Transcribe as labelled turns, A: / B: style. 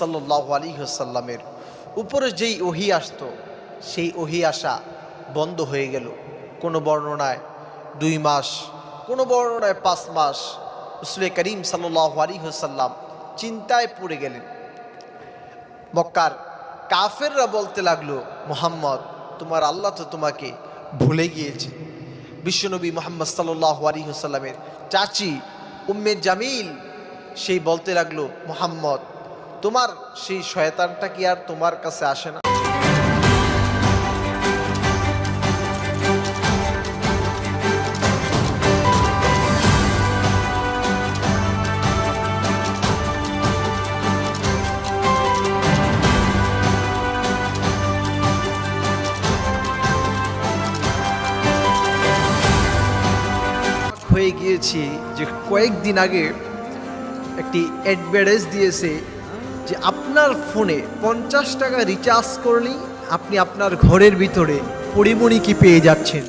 A: সাল্লাহ আলী সাল্লামের উপরে যেই ওহি আসতো, সেই ওহি আসা বন্ধ হয়ে গেল। কোনো বর্ণনায় দুই মাস, কোনো বর্ণনায় পাঁচ মাস রসুল করিম সাল্লাহ আলী সাল্লাম চিন্তায় পড়ে গেলেন। মক্কার কাফেররা বলতে লাগল, মোহাম্মদ, তোমার আল্লাহ তো তোমাকে ভুলে গিয়েছে। বিশ্বনবী মোহাম্মদ সাল্লাহ আলী সাল্লামের চাচি উম্মে জামিল সেই বলতে লাগল, মোহাম্মদ তোমার সেই শয়তানটা কি আর তোমার কাছে আসে না? হয়ে গিয়েছি যে কয়েকদিন আগে একটি অ্যাডভার্টাইজ দিয়েছে যে আপনার ফোনে পঞ্চাশ টাকা রিচার্জ করলেই আপনি আপনার ঘরের ভিতরে পরিমণি কি পেয়ে যাচ্ছেন?